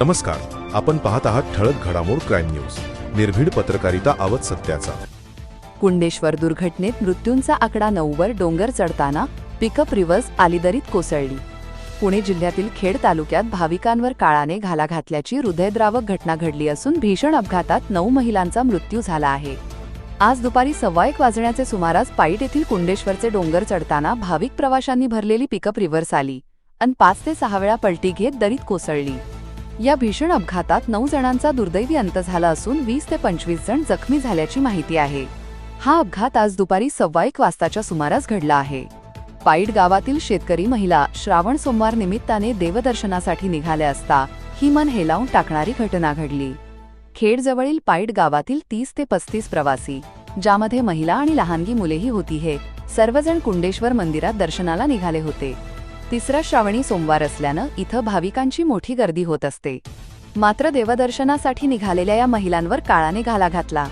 नमस्कार. आपण पाहत आहात ठळक घडामोड क्राईम न्यूज. निर्भीड पत्रकारिता आवत सत्याचा. कुंडेश्वर दुर्घटनेत मृत्यूंचा आकडा नऊवर डोंगर चढताना पिकअप रिव्हर्स आलीदरीत कोसळली. पुणे जिल्ह्यातील खेड तालुक्यात भाविकांवर काळाने घाला घातल्याची हृदयद्रावक घटना घडली असून भीषण अपघातात नऊ महिलांचा मृत्यू झाला आहे. आज दुपारी सव्वा एक वाजण्याचे सुमारास पाईट येथील कुंडेश्वरचे डोंगर चढताना भाविक प्रवाशांनी भरलेली पिकअप रिव्हर्स आली. अन पाच ते सहा वेळा पलटी घेत दरीत कोसळली. या भीषण अपघातात नऊ जणांचा दुर्दैवी अंत झाला असून वीस ते पंचवीस जण जखमी झाल्याची माहिती आहे. हा अपघात आज दुपारी सव्वा एक वाजताच्या सुमारास घडला आहे. पाईट गावातील शेतकरी महिला श्रावण सोमवार निमित्ताने देवदर्शनासाठी निघाल्या असता ही मन हेलावून टाकणारी घटना घडली. खेडजवळील पाईट गावातील तीस ते पस्तीस प्रवासी ज्यामध्ये महिला आणि लहानगी मुलेही होती हे सर्वजण कुंडेश्वर मंदिरात दर्शनाला निघाले होते. तिसरा श्रावणी सोमवार असल्यानं इथं भाविकांची मोठी गर्दी होत असते. मात्र देवदर्शनासाठी निघालेल्या या महिलांवर काळाने घाला घातला.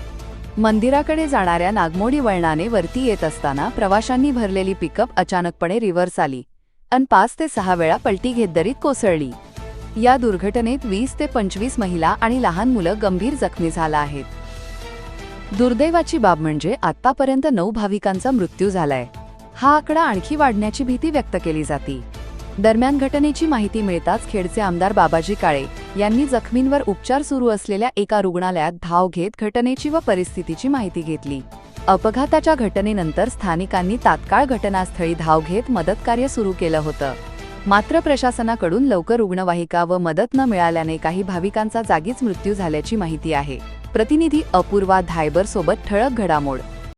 मंदिराकडे जाणाऱ्या नागमोडी वळणाने वरती येत असताना प्रवाशांनी भरलेली पिकअप अचानकपणे रिव्हर्स आली अन पाच ते सहा वेळा पलटी घेत दरीत कोसळली. या दुर्घटनेत वीस ते पंचवीस महिला आणि लहान मुलं गंभीर जखमी झाला आहेत. दुर्दैवाची बाब म्हणजे आतापर्यंत नऊ भाविकांचा मृत्यू झालाय. हा आकडा आणखी वाढण्याची भीती व्यक्त केली जाती. दरम्यान घटनेची माहिती मिळताच खेडचे आमदार बाबाजी काळे यांनी जखमींवर उपचार सुरू असलेल्या एका रुग्णालयात धाव घेत घटनेची व परिस्थितीची माहिती घेतली. अपघाताच्या घटनेनंतर स्थानिकांनी तात्काळ घटनास्थळी धाव घेत मदतकार्य सुरू केलं होतं. मात्र प्रशासनाकडून लवकर रुग्णवाहिका व मदत न मिळाल्याने काही भाविकांचा जागीच मृत्यू झाल्याची माहिती आहे. प्रतिनिधी अपूर्वा धायबर सोबत ठळक घडामोड